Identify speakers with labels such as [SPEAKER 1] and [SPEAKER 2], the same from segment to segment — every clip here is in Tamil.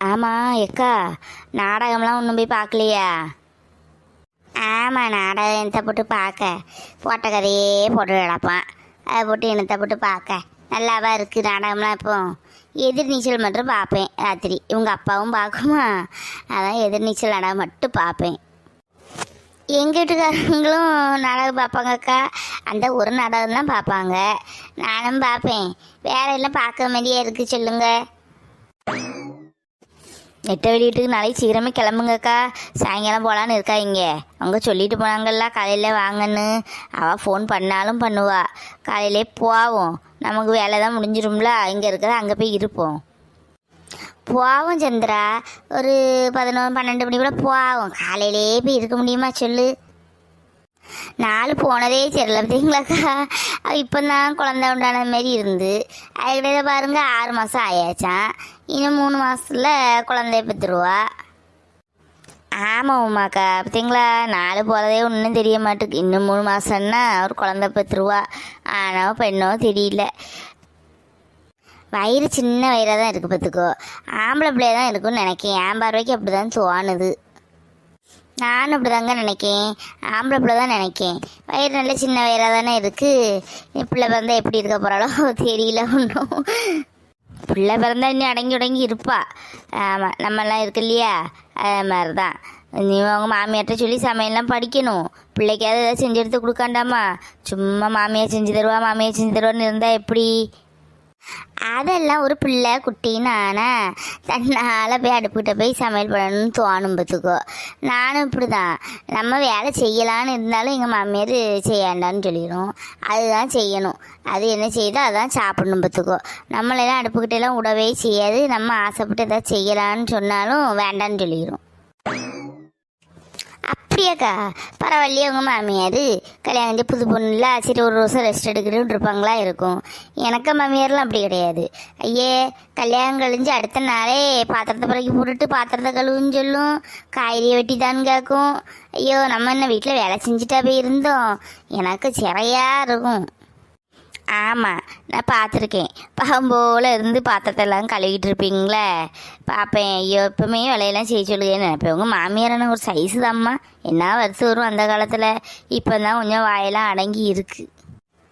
[SPEAKER 1] ஆமாம் எக்கா. நாடகம்லாம் ஒன்றும் போய் பார்க்கலையா ஆமாம் நாடகம் என்னத்தை போட்டு பார்க்க போட்ட கதையே போட்டு கிடப்பான். அதை போட்டு என்னத்தை போட்டு பார்க்க நல்லாவா இருக்குது நாடகம்லாம் இப்போ? எதிர்நீச்சல் மட்டும் பார்ப்பேன் ராத்திரி. இவங்க அப்பாவும் பார்க்குமா அதான் எதிர்நீச்சல் நாடகம் மட்டும் பார்ப்பேன் எங்கள் வீட்டுக்காரங்களும் நாடகம் பார்ப்பாங்கக்கா அந்த ஒரு நாடகம் தான் பார்ப்பாங்க நானும் பார்ப்பேன் வேலையெல்லாம் பார்க்க மாதிரியே இருக்குது சொல்லுங்கள் நெட்ட வெளியீட்டுக்கு நாளைக்கு சீக்கிரமே கிளம்புங்கக்கா. சாயங்காலம் போகலான்னு இருக்கா இங்கே. அவங்க சொல்லிட்டு போனாங்கல்ல காலையில் வாங்கன்னு. அவள் ஃபோன் பண்ணாலும் பண்ணுவா. காலையிலே போவோம். நமக்கு வேலை தான் முடிஞ்சிரும்ல. இங்கே இருக்கிற அங்கே போய் இருப்போம். போவோம் சந்திரா. ஒரு பதினொன்று பன்னெண்டு மணி கூட போவோம். காலையிலே போய் இருக்க முடியுமா சொல்லு. நாள் போனதே தெரியல. பார்த்தீங்களாக்கா? இப்போ தான் குழந்தை உண்டான மாரி இருந்து. அதுக்கிட்ட பாருங்க ஆறு மாதம் ஆயாச்சான் இன்னும் மூணு மாதத்தில் குழந்தைய பெற்றுருவா. ஆமாம் உமாக்கா. பார்த்தீங்களா? நாலு போகிறதே ஒன்றும் தெரிய மாட்டுக்கு. இன்னும் மூணு மாதம்னா ஒரு குழந்த பெற்றுருவா. ஆனோ பெண்ணோ தெரியல. வயிறு சின்ன வயிறாக தான் இருக்குது பார்த்துக்கோ. ஆம்பளை பிள்ளையாக தான் இருக்கும்னு நினைக்கேன் என் பார்வைக்கு அப்படி தான் தோணுது. நானும் இப்படி தாங்க நினைக்கேன். ஆம்பளை பிள்ளை தான் நினைக்கேன். வயிறு நல்ல சின்ன வயிறாக தானே இருக்குது பிள்ளை பிறந்தா எப்படி இருக்க போகிறாளோ தெரியல ஒன்றும் பிள்ளை பிறந்தா இன்னும் அடங்கி உடங்கி இருப்பா. ஆமாம் நம்மெல்லாம் இருக்கு இல்லையா? அது மாதிரி தான் நீ அவங்க மாமியார்ட்ட சொல்லி சமையல்லாம் படிக்கணும். பிள்ளைக்காவது ஏதாவது செஞ்சு எடுத்து கொடுக்காண்டாமா? சும்மா மாமியார் செஞ்சு தருவா மாமியார் செஞ்சு தருவான்னு இருந்தால் எப்படி? அதெல்லாம் ஒரு பிள்ளை குட்டின்னு ஆனால் தன்னால் போய் அடுப்புக்கிட்ட போய் சமையல் பண்ணணும்னு தோணும் பார்த்துக்கோ. நானும் இப்படி தான் நம்ம வேலை செய்யலான்னு இருந்தாலும் எங்கள் மாமியார் செய்யாண்டான்னு சொல்லிடும் அதுதான் செய்யணும். அது என்ன செய்யுதோ அதான் சாப்பிடணும் பார்த்துக்கோ. நம்மளெல்லாம் அடுப்புக்கிட்ட எல்லாம் விடவே செய்யாது. நம்ம ஆசைப்பட்டு எதாவது செய்யலான்னு சொன்னாலும் வேண்டான்னு சொல்லிடும் அப்படியாக்கா? பரவாயில்லையே உங்கள் மாமியார் கல்யாணம் வந்து புது பொண்ணுல சரி ஒரு வருஷம் ரெஸ்ட் எடுக்கணும்னு இருப்பாங்களா இருக்கும். எனக்கு மாமியார்லாம் அப்படி கிடையாது. ஐயே கல்யாணம் கழிஞ்சு அடுத்த நாளே பாத்திரத்தை பிறகு போட்டுட்டு பாத்திரத்தை கழுவுன்னு சொல்லும். காய்கறியை வெட்டி தான் கேட்கும் ஐயோ நம்ம என்ன வீட்டில் வேலை செஞ்சுட்டா போய் இருந்தோம். எனக்கு சிறையாக இருக்கும். ஆமாம் நான் பார்த்துருக்கேன். பாவம் இருந்து பாத்திரத்தெல்லாம் கழுவிட்டு இருப்பீங்களே பார்ப்பேன் ஐயோ எப்பவுமே வேலையெல்லாம் செய்ய சொல்லுங்கன்னு நினைப்பேன் உங்கள் மாமியாரான ஒரு சைஸு தாம்மா என்ன வருஷம் வரும் அந்த காலத்தில். இப்போ தான் கொஞ்சம் வாயெல்லாம் அடங்கி இருக்கு.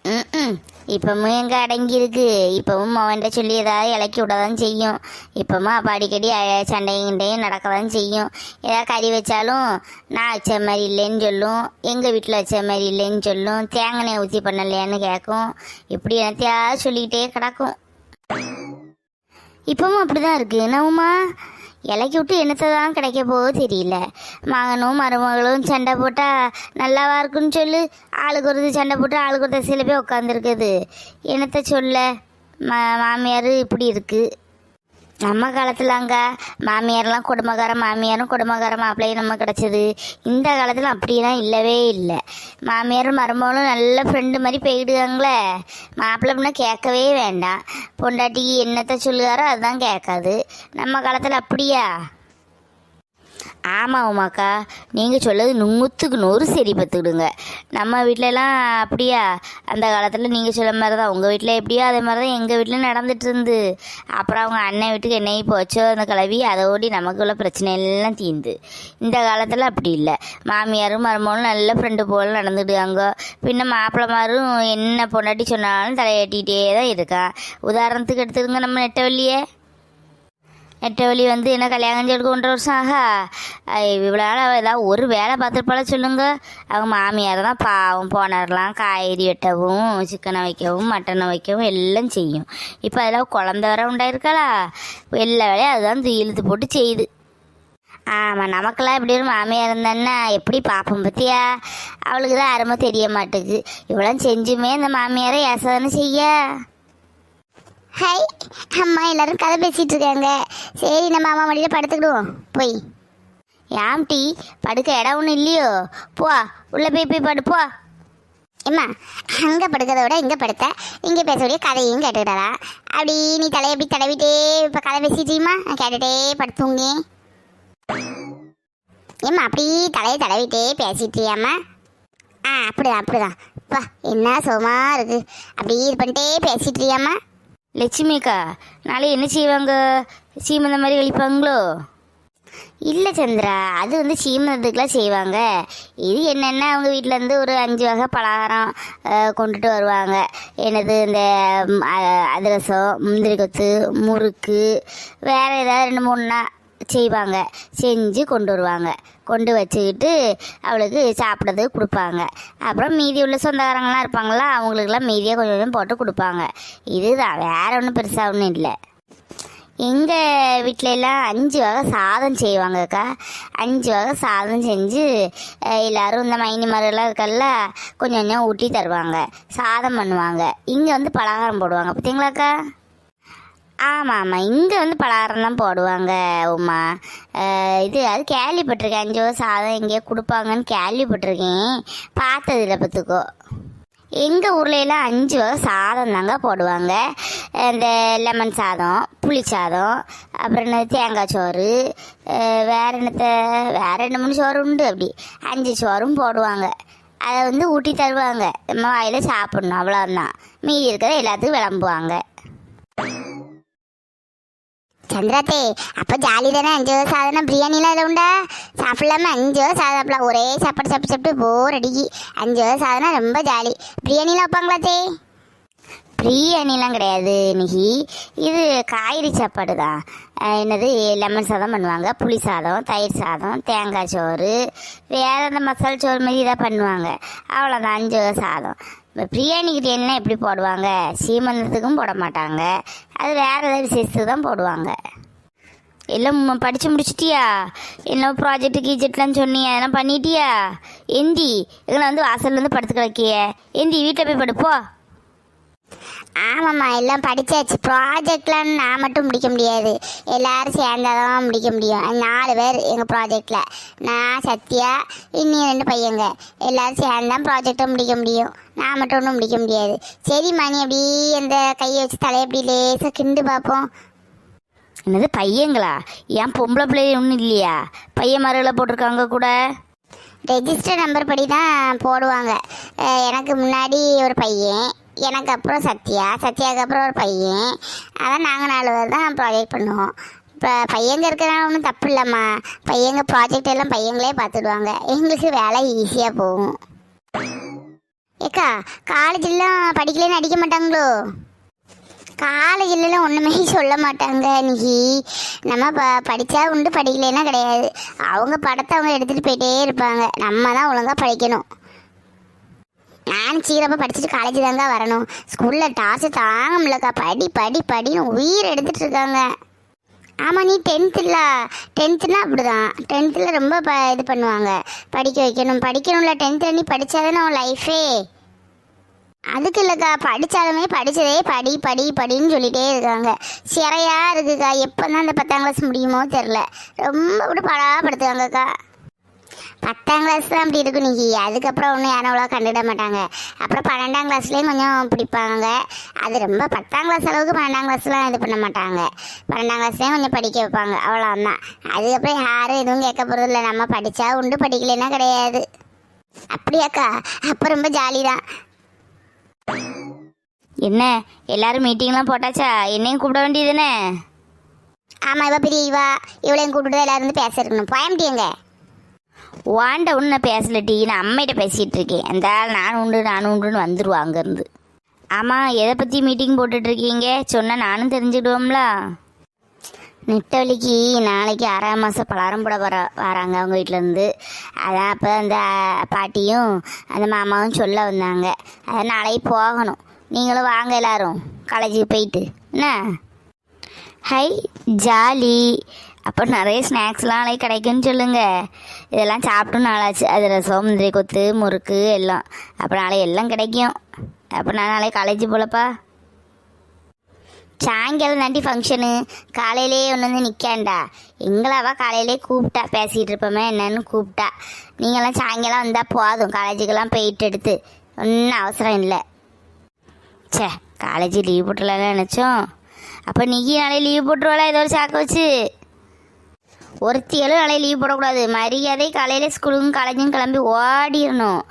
[SPEAKER 1] ம் இப்பவும் எங்கே அடங்கி இருக்கு இப்பவும் அவன்கிட்ட சொல்லி ஏதாவது இலக்கி விட தான் செய்யும். இப்பவும் அப்போ அடிக்கடி சண்டையும் கிண்டையும் நடக்க தான் செய்யும். ஏதாவது கறி வச்சாலும் நான் வச்ச மாதிரி இல்லைன்னு சொல்லும். எங்கள் வீட்டில் வச்ச மாதிரி இல்லைன்னு சொல்லும். தேங்காய் ஊற்றி பண்ணலையான்னு கேட்கும் இப்படி என்னத்தையாவது சொல்லிக்கிட்டே கிடக்கும். இப்பவும் அப்படிதான் இருக்கு. நவுமா இலைக்கி விட்டு என்னத்தை தான் கிடைக்க போகுதோ தெரியல. மகனும் மருமகளும் சண்டை போட்டால் நல்லாவா இருக்குன்னு சொல்லு. ஆளுக்கு ஒரு சண்டை போட்டு ஆளுக்கு ஒரு சில போய் உட்காந்துருக்குது என்னத்தை சொல்ல? மா மாமியார் இப்படி இருக்குது நம்ம காலத்தில் அங்கே மாமியார்லாம் குடும்பக்கார மாமியாரும் குடும்பக்கார மாப்பிள்ளையும் நம்ம கிடச்சிது. இந்த காலத்தில் அப்படிலாம் இல்லவே இல்லை. மாமியாரும் மருமகளும் நல்ல ஃப்ரெண்டு மாதிரி போயிடுவாங்களே. மாப்பிள்ளை அப்படின்னா கேட்கவே வேண்டாம். பொண்டாட்டிக்கு என்னத்தை சொல்லுகாரோ அதுதான் கேட்காது. நம்ம காலத்தில் அப்படியா? ஆமாம் உமாக்கா நீங்கள் சொல்லது நூற்றுக்கு நூறு சரி பார்த்துக்கிடுங்க நம்ம வீட்டிலலாம் அப்படியா? அந்த காலத்தில் நீங்கள் சொல்ல மாதிரி தான் உங்கள் வீட்டில் எப்படியோ அதே மாதிரி தான் எங்கள் வீட்டில் நடந்துட்டு இருந்து அப்புறம் அவங்க அண்ணன் வீட்டுக்கு என்னை போச்சோ அந்த கிளவி அதோடி நமக்கு உள்ள பிரச்சனை எல்லாம் தீந்து இந்த காலத்தில் அப்படி இல்லை. மாமியாரும் மருமகளும் நல்ல ஃப்ரெண்டு போல் நடந்துடுவாங்க பின்ன மாப்பிள்ளமாரும் என்ன பொண்டாட்டி சொன்னாலும் தலையாட்டிகிட்டே தான் இருக்கான். உதாரணத்துக்கு எடுத்துருங்க நம்ம நெட்டவள்ளியே. நெட்டவழி வந்து என்ன கல்யாணம் செஞ்சு ஒன்றரை வருஷம் ஆகா? இவ்வளோ நாள் அவள் ஏதாவது ஒரு வேலை பார்த்துருப்பால சொல்லுங்க. அவங்க மாமியார் தான் பாவம் போனர்லாம் காய்கறி வெட்டவும் சிக்கனை வைக்கவும் மட்டனை வைக்கவும் எல்லாம் செய்யும். இப்போ அதெல்லாம் குழந்த வர உண்டாயிருக்காளா? எல்லா வேலையும் அதுதான் இழுத்து போட்டு செய்யுது. ஆமாம் நமக்கெல்லாம் இப்படி ஒரு மாமியார் இருந்தான்னா எப்படி பார்ப்போம் பற்றியா அவளுக்கு தான் அருமை தெரிய மாட்டேங்குது. இவ்வளோ செஞ்சுமே இந்த மாமியாரை ஏசாதானே செய்ய? ஹாய் அம்மா எல்லாரும் கதை பேசிகிட்டு இருக்காங்க. சரி நம்ம அம்மா மடியில் படுத்துக்கிடுவோம். போய். ஏம் படுக்க இடம் ஒன்றும் இல்லையோ? போ உள்ளே போய் போய் படு போ. ஏம்மா அங்கே படுக்கிறத விட இங்கே படுத்த. இங்கே பேசக்கூடிய கதையும் கேட்டுக்கிடலாம் அப்படி நீ தலையை எப்படி தடவிட்டே இப்போ கதை பேசிட்டீமா கேட்டுகிட்டே படுத்துங்க ஏம்மா அப்படி தலையை தடவிட்டே பேசிட்டியாம்மா ஆ அப்படிதான் அப்படிதான். அப்பா என்ன சுகமா இருக்குது அப்படி இது பண்ணிட்டே பேசிட்டியாம்மா லட்சுமிக்கா நாளை என்ன செய்வாங்க? சீமந்த மாதிரி கழிப்பாங்களோ? இல்லை சந்திரா அது வந்து சீமந்தத்துக்குலாம் செய்வாங்க. இது என்னென்னா அவங்க வீட்டிலேருந்து ஒரு அஞ்சு வகை பலகாரம் கொண்டுட்டு வருவாங்க. என்னது இந்த அதிரசம் முந்திரி கொத்து முறுக்கு வேறு ஏதாவது ரெண்டு மூணுனா செய்வாங்க. செஞ்சு கொண்டு வருவாங்க. கொண்டு வச்சுக்கிட்டு அவளுக்கு சாப்பிட்றதுக்கு கொடுப்பாங்க. அப்புறம் மீதி உள்ள சொந்தக்காரங்களாம் இருப்பாங்களா அவங்களுக்கெல்லாம் மீதியாக கொஞ்சம் கொஞ்சம் போட்டு கொடுப்பாங்க. இதுதான் வேற ஒன்றும் பெருசாக ஒன்றும் இல்லை. எங்கள் வீட்டில எல்லாம் அஞ்சு வகை சாதம் செய்வாங்கக்கா அஞ்சு வகை சாதம் செஞ்சு எல்லோரும் இந்த மைனி மரம்லாம் இருக்கல்ல கொஞ்சம் கொஞ்சம் ஊட்டி தருவாங்க. சாதம் பண்ணுவாங்க. இங்கே வந்து பலகாரம் போடுவாங்க. பார்த்தீங்களாக்கா ஆமாம் ஆமாம் இங்கே வந்து பலகாரம் தான் போடுவாங்க உமா. இது அது கேள்விப்பட்டிருக்கேன். அஞ்சு சாதம் எங்கேயோ கொடுப்பாங்கன்னு கேள்விப்பட்டிருக்கேன். பார்த்ததில்ல பார்த்துக்கோ. எங்கள் ஊர்ல எல்லாம் அஞ்சு வகை சாதம் தாங்க போடுவாங்க. இந்த லெமன் சாதம் புளி சாதம் அப்புறம் என்ன தேங்காய் சோறு வேறு என்னத்த வேறு ரெண்டு மூணு சோறு உண்டு அப்படி. அஞ்சு சோறும் போடுவாங்க. அதை வந்து ஊட்டி தருவாங்க. நம்ம வாயில் சாப்பிட்ணும் அவ்வளோதான் மீதி இருக்கிறத எல்லாத்துக்கும் விளம்புவாங்க.
[SPEAKER 2] சந்திராத்தே அப்போ ஜாலி தானே அஞ்சு வருஷம் சாதனம் பிரியாணிலாம் இதில் உண்டா சாப்பிடலாம அஞ்சு வருஷம் சாதம் ஒரே சாப்பாடு சாப்பிட்டு சாப்பிட்டு போர் அடிக்கி அஞ்சு வருஷம் சாதனம் ரொம்ப ஜாலி பிரியாணிலாம் வைப்பாங்களா தே
[SPEAKER 1] பிரியாணிலாம் கிடையாது இன்னைக்கு இது காய்கறி சாப்பாடு தான் என்னது லெமன் சாதம் பண்ணுவாங்க புளி சாதம் தயிர் சாதம் தேங்காய் சோறு வேற அந்த மசாலா சோறு மாதிரி இதாக பண்ணுவாங்க அவ்வளோதான் அஞ்சு சாதம் இப்போ பிரியாணி கிரியாணிலாம் எப்படி போடுவாங்க? சீமந்தத்துக்கும் போட மாட்டாங்க. அது வேறு ஏதாவது விசேஷத்துக்கு தான் போடுவாங்க. எல்லாம் படித்து முடிச்சிட்டியா? என்ன ப்ராஜெக்ட் கீஜெக்ட்லாம் சொன்னியா அதெல்லாம் பண்ணிட்டியா? எந்தி எங்களை வந்து வாசல்ல வந்து படுத்து கிடக்கிய. எந்தி வீட்டில் போய் படுப்போ?
[SPEAKER 2] ஆமாம்மா எல்லாம் படித்தாச்சு ப்ராஜெக்ட்லாம் நான் மட்டும் முடிக்க முடியாது. எல்லாரும் சேர்ந்தாதான் முடிக்க முடியும். நாலு பேர் எங்கள் ப்ராஜெக்டில் நான் சத்யா இன்னும் ரெண்டு பையங்க. எல்லாரும் சேர்ந்தான் ப்ராஜெக்டை முடிக்க முடியும். நான் மட்டும் ஒன்றும் முடிக்க முடியாது. சரி மணி அப்படி அந்த கையை வச்சு தலையை அப்படி லேசாக கிண்டு பார்ப்போம்.
[SPEAKER 1] என்னது பையங்களா? ஏன் பொம்பளை பிள்ளை ஒன்றும் இல்லையா? பையன் மருகளை போட்டிருக்காங்க கூட.
[SPEAKER 2] ரெஜிஸ்டர் நம்பர் படி தான் போடுவாங்க எனக்கு முன்னாடி ஒரு பையன். எனக்கு அப்புறம் சத்யா சத்யாவுக்கு அப்புறம் ஒரு பையன். அதான் நாங்கள் நாலு பேர் தான் ப்ராஜெக்ட் பண்ணுவோம். இப்போ பையங்க இருக்கிறனால ஒன்றும் தப்பு இல்லைம்மா. பையங்க ப்ராஜெக்ட் எல்லாம் பையங்களே பார்த்துடுவாங்க. எங்களுக்கு வேலை ஈஸியாக போகும். ஏக்கா காலேஜெல்லாம் படிக்கலைன்னு அடிக்க மாட்டாங்களோ? காலேஜிலலாம் ஒன்றுமே சொல்ல மாட்டாங்க இன்னைக்கு நம்ம ப படித்தா உண்டு படிக்கலைன்னா கிடையாது. அவங்க படத்தை அவங்க எடுத்துகிட்டு போயிட்டே இருப்பாங்க. நம்ம தான் ஒழுங்காக படிக்கணும். நானும் சீக்கிரமாக படிச்சுட்டு காலேஜ் தாங்க வரணும். ஸ்கூலில் டார்ச்சர் தாங்க முடியலக்கா படி படி படின்னு உயிர் எடுத்துட்டு இருக்காங்க. ஆமாம் நீ டென்த்தில் டென்த்துனா அப்படிதான். டென்த்தில் ரொம்ப ப இது பண்ணுவாங்க. படிக்க வைக்கணும். படிக்கணும்ல டென்த்தில் நீ படித்தாதானே உன் லைஃபே அதுக்கு இல்லைக்கா படித்தாலுமே படித்ததே படி படி படின்னு சொல்லிகிட்டே இருக்காங்க. சிறையாக இருக்குக்கா. எப்போ தான் அந்த பத்தாம் கிளாஸ் முடியுமோ தெரில ரொம்ப கூட படாப்படுத்துவாங்கக்கா. பத்தாம் கிளாஸ் தான் அப்படி இருக்கும் நிக்கி அதுக்கப்புறம் ஒன்றும் யாரும் அவ்வளோ கண்டுட மாட்டாங்க. அப்புறம் பன்னெண்டாம் கிளாஸ்லேயும் கொஞ்சம் பிடிப்பாங்க. அது ரொம்ப பத்தாம் கிளாஸ் அளவுக்கு பன்னெண்டாம் கிளாஸ்லாம் இது பண்ண மாட்டாங்க. பன்னெண்டாம் கிளாஸ்லேயும் கொஞ்சம் படிக்க வைப்பாங்க. அவ்வளோதான் அதுக்கப்புறம் யாரும் எதுவும் கேட்க போகிறதில்ல நம்ம படித்தா உண்டு படிக்கலைன்னா கிடையாது. அப்படியாக்கா? அப்போ ரொம்ப ஜாலி தான்
[SPEAKER 1] என்ன? எல்லாரும் மீட்டிங்லாம் போட்டாச்சா? என்னையும் கூப்பிட வேண்டியதுதானே?
[SPEAKER 2] ஆமாம் இவ பெரிய இவா. இவளையும் கூப்பிட்டு எல்லாரும் வந்து பேச இருக்கணும். போயம்பிட்டியங்க
[SPEAKER 1] வாண்ட ஒன்று பேசலட்டி நான் அம்மையிட்ட பேசிகிட்டு இருக்கேன். அந்த ஆள் நானும் உண்டு நானும் உண்டுன்னு வந்துடுவா அங்கேருந்து. ஆமாம் எதை பற்றி மீட்டிங் போட்டுட்ருக்கீங்க சொன்னால் நானும் தெரிஞ்சுக்கிடுவோம்ல. நெட்டவழிக்கு நாளைக்கு ஆறாம் மாதம் பலாரம் போட வர வராங்க அவங்க வீட்டிலேருந்து அதான் அப்போ அந்த பாட்டியும் அந்த மாமாவும் சொல்ல வந்தாங்க. அதான் நாளைக்கு போகணும். நீங்களும் வாங்க எல்லாரும். காலேஜுக்கு போயிட்டு. என்ன? ஹை ஜாலி. அப்போ நிறைய ஸ்நாக்ஸ்லாம் நாளைக்கு கிடைக்குன்னு சொல்லுங்கள் இதெல்லாம் சாப்பிட்டும் நாளாச்சு. அது ரசம் முந்திரி கொத்து முறுக்கு எல்லாம். அப்போ நாளை எல்லாம் கிடைக்கும். அப்போ நான் நாளைக்கு காலேஜ் போலப்பா. சாயங்காலம் தாண்டி ஃபங்க்ஷனு காலையிலே ஒன்று வந்து நிற்காண்டா எங்களாவா காலையிலே கூப்பிட்டா. பேசிகிட்டு இருப்போமே என்னன்னு கூப்பிட்டா. நீங்களாம் சாயங்காலம் வந்தால் போதும். காலேஜுக்கெல்லாம் போயிட்டு எடுத்து. ஒன்றும் அவசரம் இல்லை. ச்சே காலேஜ் லீவ் போட்டுலாம் நினச்சோம். அப்போ நீக்கி நாளே லீவ் போட்டுருவாளா? ஏதோ ஒரு சாக்க வச்சு. ஒருத்தியலும் நாளைக்கு லீவ் போடக்கூடாது. மரியாதை காலையில் ஸ்கூலுக்கும் காலேஜும் கிளம்பி ஓடிடணும்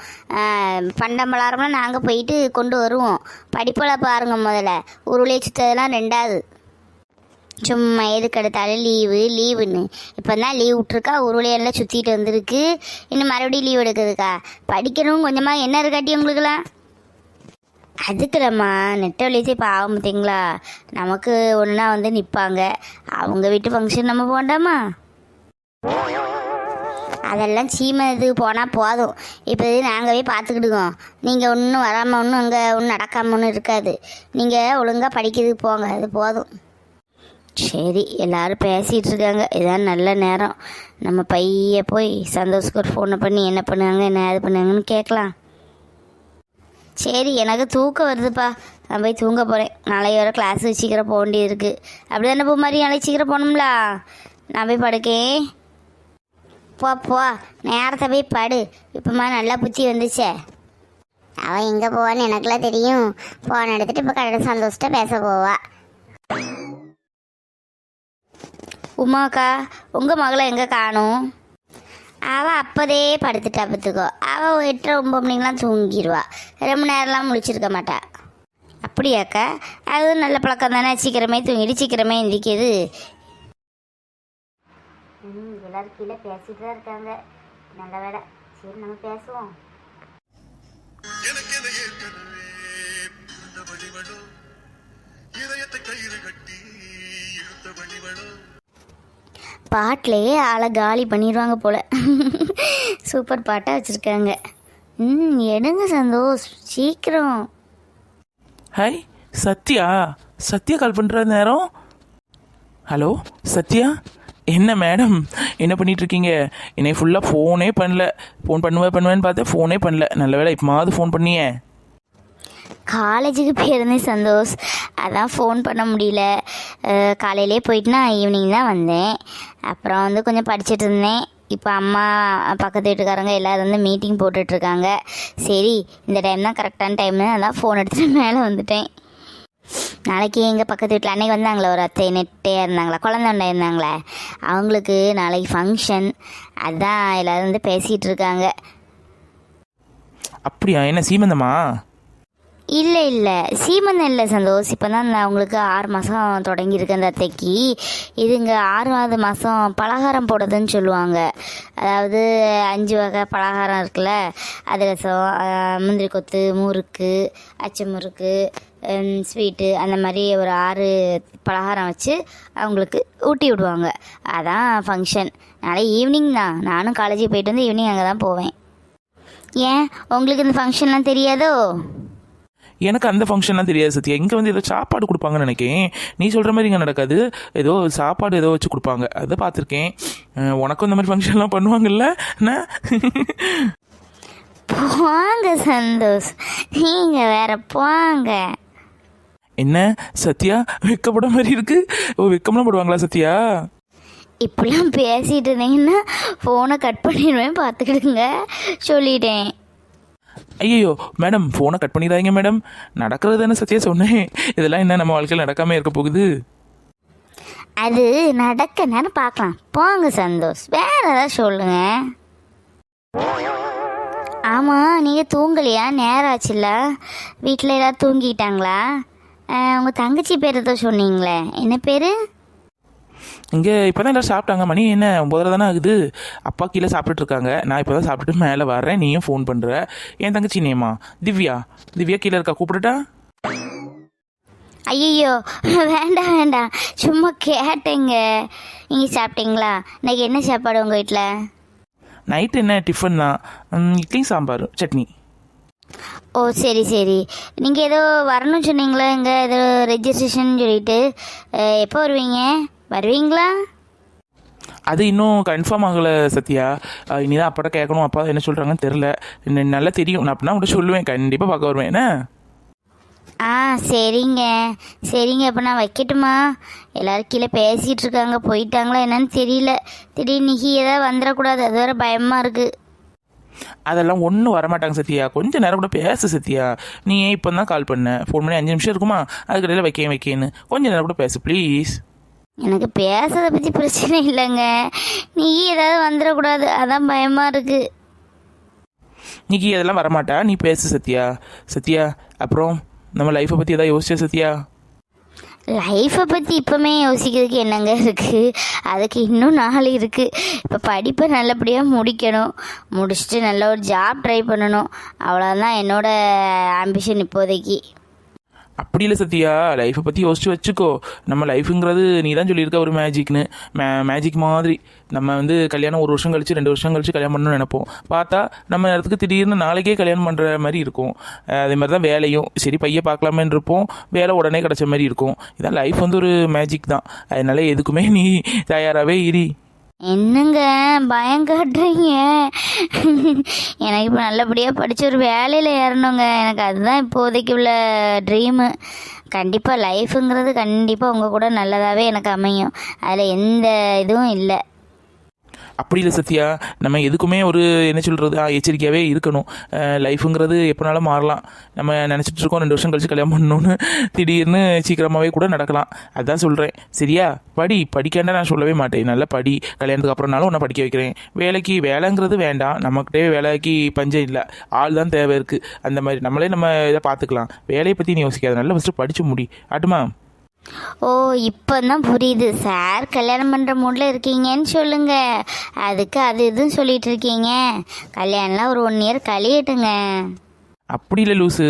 [SPEAKER 1] பண்டம்பலாரம்லாம் நாங்கள் போயிட்டு கொண்டு வருவோம். படிப்பெல்லாம் பாருங்கள் முதல்ல. உருளையை சுற்றதெல்லாம் ரெண்டாவது. சும்மா எதுக்கு எடுத்தாலும் லீவு லீவுன்னு இப்போ தான் லீவ் விட்ருக்கா உருளையெல்லாம் சுற்றிட்டு வந்திருக்கு. இன்னும் மறுபடியும் லீவ் எடுக்குதுக்கா படிக்கணும் கொஞ்சமாக என்ன இருக்காட்டி உங்களுக்குலாம் அதுக்குலம்மா நெட்ட வழியே இப்போ ஆகும் பார்த்தீங்களா? நமக்கு ஒன்றா வந்து நிற்பாங்க அவங்க வீட்டு ஃபங்க்ஷன் நம்ம போண்டாமா அதெல்லாம் சீமை இது போனால் போதும். இப்போ இது நாங்கள் போய் பார்த்துக்கிடுவோம் நீங்கள் ஒன்றும் வராமல் ஒன்றும் அங்கே ஒன்றும் நடக்காமல் ஒன்றும் இருக்காது. நீங்கள் ஒழுங்காக படிக்கிறதுக்கு போங்க. அது போதும். சரி எல்லாரும் பேசிகிட்டு இருக்காங்க. இதான் நல்ல நேரம். நம்ம பைய போய் சந்தோஷ்க்கு ஒரு ஃபோனை பண்ணி என்ன பண்ணுவாங்க என்ன இது பண்ணுவாங்கன்னு கேட்கலாம். சரி எனக்கு தூக்கம் வருதுப்பா. நான் போய் தூங்க போகிறேன் நாளைக்கு வர கிளாஸ் சீக்கிரம் போக வேண்டியது இருக்குது அப்படி தானே பூ மாதிரி நாளைக்கு சீக்கிரம் போகணும்ல? நான் போய் படுக்கேன். போ போ. நேரத்தை போய் படு. இப்போமா நல்லா புத்தி வந்துச்சே.
[SPEAKER 2] அவன் எங்கே போவான்னு எனக்குலாம் தெரியும். ஃபோன் எடுத்துட்டு இப்போ கடை சந்தோஷத்தை பேச போவா.
[SPEAKER 1] உமாக்கா உங்கள் மகளை எங்கே காணும்? அவள் அப்போதே படுத்துட்டா பார்த்துக்கோ. அவள் எட்டரை ஒம்பது மணிக்கெலாம் தூங்கிடுவா ரொம்ப நேரம்லாம் முழிச்சிருக்க மாட்டா. அப்படியாக்கா? அது நல்ல பழக்கம் தானே சீக்கிரமே தூங்கிட்டு சீக்கிரமே எந்திரிக்குது ம் எல்லாரும் கீழே பேசிட்டு தான் இருக்காங்க. நல்ல வேலை சரி நம்ம பேசுவோம். பாட்டிலேயே ஆளை காலி பண்ணிடுவாங்க போல. சூப்பர் பாட்டாக வச்சுருக்காங்க. ம் எடுங்க சந்தோஷ். சீக்கிரம்.
[SPEAKER 3] ஹாய் சத்யா. சத்யா கால் பண்ணுற நேரம். ஹலோ சத்யா? என்ன மேடம்? என்ன பண்ணிட்டு இருக்கீங்க என்னை ஃபுல்லாக ஃபோனே பண்ணல. ஃபோன் பண்ணுவேன் பண்ணுவேன்னு பார்த்தேன். ஃபோனே பண்ணல. நல்ல வேளை இப்போமாவது ஃபோன் பண்ணியே.
[SPEAKER 1] காலேஜுக்கு போயிருந்தேன் சந்தோஷ். அதான் ஃபோன் பண்ண முடியல. காலையிலே போயிட்டு நான் ஈவினிங் தான் வந்தேன். அப்புறம் வந்து கொஞ்சம் படிச்சுட்டு இருந்தேன். இப்போ அம்மா பக்கத்து வீட்டுக்காரங்க எல்லோரும் வந்து மீட்டிங் போட்டுட்ருக்காங்க. சரி இந்த டைம் தான் கரெக்டான டைம்னு அதான் ஃபோன் எடுத்துகிட்டு மேலே வந்துட்டேன். நாளைக்கு எங்கள் பக்கத்து வீட்டில் அன்னைக்கு வந்தாங்களே ஒரு அத்தை நெட்டையாக இருந்தாங்களா குழந்தை இருந்தாங்களே. அவங்களுக்கு நாளைக்கு ஃபங்க்ஷன் அதான் எல்லோரும் வந்து பேசிகிட்டு இருக்காங்க.
[SPEAKER 3] அப்படியா? என்ன சீமந்தமா?
[SPEAKER 1] இல்லை இல்லை. சீமன் இல்லை சந்தோஷ். இப்போ தான் நான் அவங்களுக்கு ஆறு மாதம் தொடங்கியிருக்கு அந்த அத்தைக்கு. இதுங்க ஆறாவது மாதம் பலகாரம் போடுறதுன்னு சொல்லுவாங்க. அதாவது அஞ்சு வகை பலகாரம் இருக்குல்ல? அதிரசம் முந்திரி கொத்து முறுக்கு அச்சு முறுக்கு ஸ்வீட்டு அந்த மாதிரி ஒரு ஆறு பலகாரம் வச்சு அவங்களுக்கு ஊட்டி விடுவாங்க. அதான் ஃபங்க்ஷன் நாளை ஈவினிங் தான். நானும் காலேஜுக்கு போயிட்டு வந்து ஈவினிங் அங்கே தான் போவேன். ஏன்? உங்களுக்கு இந்த ஃபங்க்ஷன்லாம் தெரியாதோ?
[SPEAKER 3] எனக்கு அந்த ஃபங்க்ஷன்லாம் தெரியாது சத்யா. இங்கே வந்து ஏதோ சாப்பாடு கொடுப்பாங்கன்னு நினைக்கிறேன் நீ சொல்கிற மாதிரி இங்கே நடக்காது. ஏதோ சாப்பாடு ஏதோ வச்சு கொடுப்பாங்க. அதை பார்த்துருக்கேன். உனக்கும் இந்த மாதிரி ஃபங்க்ஷன்லாம் பண்ணுவாங்கல்ல? என்ன?
[SPEAKER 1] போங்க சந்தோஷ். நீங்க வேற போங்க.
[SPEAKER 3] என்ன? சத்யா வெக்கப்பட மாதிரி இருக்கு? ஓ வெக்கம்லாம் போடுவாங்களா சத்யா?
[SPEAKER 1] இப்படிலாம் பேசிட்டு இருந்தீங்கன்னா ஃபோனை கட் பண்ணிடுவேன் பார்த்துக்கிடுங்க. சொல்லிட்டேன்.
[SPEAKER 3] ஐயோ மேடம் ஃபோனை கட் பண்ணிடாதீங்க மேடம் நடக்கிறது தானே சத்தியா சொன்னேன். இதெல்லாம் என்ன நம்ம வாழ்க்கையில் நடக்காமல் இருக்க போகுது?
[SPEAKER 1] அது நடக்க நேரம் பார்க்கலாம். போங்க சந்தோஷ். வேற ஏதாவது சொல்லுங்க. ஆமாம் நீங்கள் தூங்கலையா? நேரம் ஆச்சுல்ல. வீட்டில் ஏதாவது தூங்கிட்டாங்களா? உங்கள் தங்கச்சி பேர் ஏதோ சொன்னீங்களே. என்ன பேர்?
[SPEAKER 3] இங்கே இப்போ தான் எல்லாரும் சாப்பிட்டாங்க. மணி என்ன ஒம்பதரை தானே ஆகுது. அப்பா கீழே சாப்பிட்டுட்டு இருக்காங்க. நான் இப்போ தான் சாப்பிட்டுட்டு மேலே வரேன் நீயும் ஃபோன் பண்ணுற என் தங்கச்சி நேமா திவ்யா. திவ்யா கீழே இருக்கா? கூப்பிட்டுட்டா?
[SPEAKER 1] ஐயோ வேண்டாம் வேண்டாம். சும்மா கேட்டேங்க. நீங்கள் சாப்பிட்டீங்களா? இன்னைக்கு என்ன சாப்பாடு உங்கள் வீட்டில்
[SPEAKER 3] நைட் என்ன? டிஃபன் தான். இட்லி சாம்பார் சட்னி.
[SPEAKER 1] ஓ சரி சரி. நீங்கள் ஏதோ வரணும்னு சொன்னீங்களா இங்கே ஏதோ ரெஜிஸ்ட்ரேஷன் சொல்லிட்டு. எப்போ வருவீங்க? வருவீங்களா?
[SPEAKER 3] அது இன்னும் கன்ஃபார்ம் ஆகலை சத்யா. இனிதான் அப்பாட்ட கேட்கணும். அப்பா என்ன சொல்கிறாங்கன்னு தெரில நல்லா தெரியும். நான் அப்படின்னா கூட சொல்லுவேன். கண்டிப்பாக பார்க்க வருவேன். என்ன?
[SPEAKER 1] ஆ சரிங்க. சரிங்க. அப்போ நான் வைக்கட்டுமா? எல்லாரும் கீழே பேசிகிட்டு இருக்காங்க. போயிட்டாங்களா என்னன்னு தெரியல. திடீர்னு நிகி ஏதாவது வந்துடக்கூடாது. அது வேறு பயமாக இருக்குது
[SPEAKER 3] அதெல்லாம் ஒன்றும் வரமாட்டாங்க சத்யா. கொஞ்சம் நேரம் கூட பேசு சத்யா. நீ ஏன் இப்போ தான் கால் பண்ண? ஃபோன் பண்ணி அஞ்சு நிமிஷம் இருக்குமா? அதுக்கடையில் வைக்கேன் வைக்கேன்னு. கொஞ்சம் நேரம் கூட பேசு ப்ளீஸ்
[SPEAKER 1] எனக்கு பேசுறதை பற்றி பிரச்சனை இல்லைங்க. நீ ஏதாவது வந்துடக்கூடாது. அதான் பயமாக இருக்குது
[SPEAKER 3] இன்னைக்கு அதெல்லாம் வரமாட்டா? நீ பேசு சத்யா. சத்யா அப்புறம் நம்ம லைஃப்பை பற்றி ஏதாவது யோசிச்சா சத்யா?
[SPEAKER 1] லைஃப்பை பற்றி இப்போமே யோசிக்கிறதுக்கு என்னங்க இருக்குது அதுக்கு இன்னும் நாள் இருக்குது இப்போ படிப்பை நல்லபடியாக முடிக்கணும். முடிச்சுட்டு நல்ல ஒரு ஜாப் ட்ரை பண்ணணும். அவ்வளோதான் என்னோட ஆம்பிஷன் இப்போதைக்கு.
[SPEAKER 3] அப்படி இல்லை சத்யா. லைஃப்பை பற்றி யோசிச்சு வச்சுக்கோ. நம்ம லைஃபுங்கிறது நீ தான் சொல்லியிருக்க ஒரு மேஜிக்னு மே மேஜிக் மாதிரி. நம்ம வந்து கல்யாணம் ஒரு வருஷம் கழிச்சு ரெண்டு வருஷம் கழிச்சு கல்யாணம் பண்ணணும்னு நினைப்போம். பார்த்தா நம்ம இடத்துக்கு திடீர்னு நாளைக்கே கல்யாணம் பண்ணுற மாதிரி இருக்கும். அதே மாதிரி தான் வேலையும். சரி பையன் பார்க்கலாமேன்னு இருப்போம். வேலை உடனே கிடச்ச மாதிரி இருக்கும். இதான் லைஃப் வந்து ஒரு மேஜிக் தான். அதனால எதுக்குமே நீ தயாராகவே இரி.
[SPEAKER 1] என்னங்க பயம் காட்டுறீங்க? எனக்கு இப்போ நல்லபடியாக படித்து ஒரு வேலையில் ஏறணுங்க. எனக்கு அதுதான் இப்போதைக்கு உள்ள ட்ரீமு கண்டிப்பாக லைஃபுங்கிறது கண்டிப்பாக உங்கள் கூட நல்லதாகவே எனக்கு அமையும். அதில் எந்த இதுவும் இல்லை.
[SPEAKER 3] அப்படி இல்லை சத்யா. நம்ம எதுக்குமே ஒரு என்ன சொல்கிறது எச்சரிக்கையாகவே இருக்கணும். லைஃபுங்கிறது எப்போனாலும் மாறலாம். நம்ம நினச்சிட்டு இருக்கோம் ரெண்டு வருஷம் கழிச்சு கல்யாணம் பண்ணணும்னு. திடீர்னு சீக்கிரமாகவே கூட நடக்கலாம். அதான் சொல்கிறேன் சரியா? படி. படிக்காண்டா நான் சொல்லவே மாட்டேன். நல்லா படி. கல்யாணத்துக்கு அப்புறம்னாலும் உன்னை படிக்க வைக்கிறேன். வேலைக்கு வேலைங்கிறது வேண்டாம். நம்மக்கிட்டே வேலைக்கு பஞ்சம் இல்லை. ஆள் தான் தேவை இருக்குது அந்த மாதிரி நம்மளே நம்ம இதை பார்த்துக்கலாம். வேலையை பற்றி நீ யோசிக்காத. நல்லா ஃபஸ்ட்டு படித்து முடி. ஆட்டுமா?
[SPEAKER 1] ஓ இப்போ தான் புரியுது. சார் கல்யாணம் பண்ணுற மூடில் இருக்கீங்கன்னு சொல்லுங்க. அதுக்கு அது இதுன்னு சொல்லிட்டு இருக்கீங்க. கல்யாணம்லாம் ஒரு ஒன் இயர் கழியட்டுங்க.
[SPEAKER 3] அப்படி இல்லை லூசு.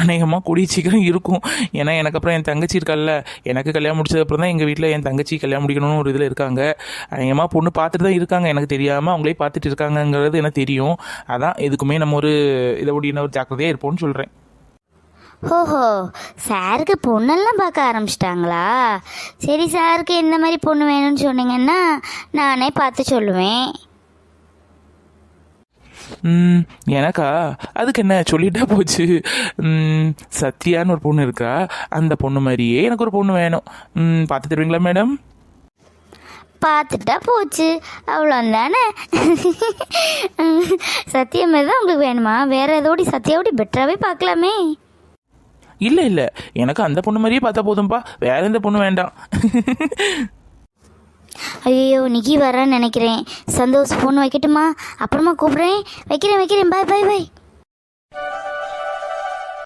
[SPEAKER 3] அநேகமாக கூடிய சீக்கிரம் இருக்கும். ஏன்னா எனக்கு அப்புறம் என் தங்கச்சி இருக்கால்ல எனக்கு கல்யாணம் முடிச்சதுக்கப்புறம் தான் எங்கள் வீட்டில் என் தங்கச்சி கல்யாணம் முடிக்கணும்னு ஒரு இதில் இருக்காங்க. அநேகமாக பொண்ணு பார்த்துட்டு தான் இருக்காங்க. எனக்கு தெரியாமல் அவங்களே பார்த்துட்டு இருக்காங்கங்கிறது எனக்கு தெரியும். அதான் எதுக்குமே நம்ம ஒரு இதை ஒடின ஒரு ஜாக்கிரதையாக இருப்போம்னு சொல்கிறேன்
[SPEAKER 1] ஓஹோ சாருக்கு பொண்ணெல்லாம் பார்க்க ஆரம்பிச்சிட்டாங்களா? சரி சாருக்கு எந்த மாதிரி பொண்ணு வேணும்னு சொன்னீங்கன்னா நானே பார்த்து சொல்லுவேன்.
[SPEAKER 3] ம், எனக்கா? அதுக்கு என்ன சொல்லிட்டா போச்சு? ம், சத்யான்னு ஒரு பொண்ணு இருக்கா? அந்த பொண்ணு மாதிரியே எனக்கு ஒரு பொண்ணு வேணும். ம், பார்த்து தருவீங்களா மேடம்?
[SPEAKER 1] பார்த்துட்டா போச்சு. அவ்வளோந்தானே சத்தியம் தான் உங்களுக்கு வேணுமா? வேற ஏதோடி சத்தியாவோடி பெட்டராகவே பார்க்கலாமே.
[SPEAKER 3] இல்லை இல்லை. எனக்கு அந்த பொண்ணு மாதிரியே பார்த்தா போதும்பா. வேற எந்த பொண்ணு வேண்டாம்.
[SPEAKER 1] ஐயோ நிக்கி வரேன்னு நினைக்கிறேன். சந்தோஷ் ஃபோன் வைக்கட்டுமா? அப்புறமா கூப்பிட்றேன். வைக்கிறேன் வைக்கிறேன். பாய் பாய் பாய்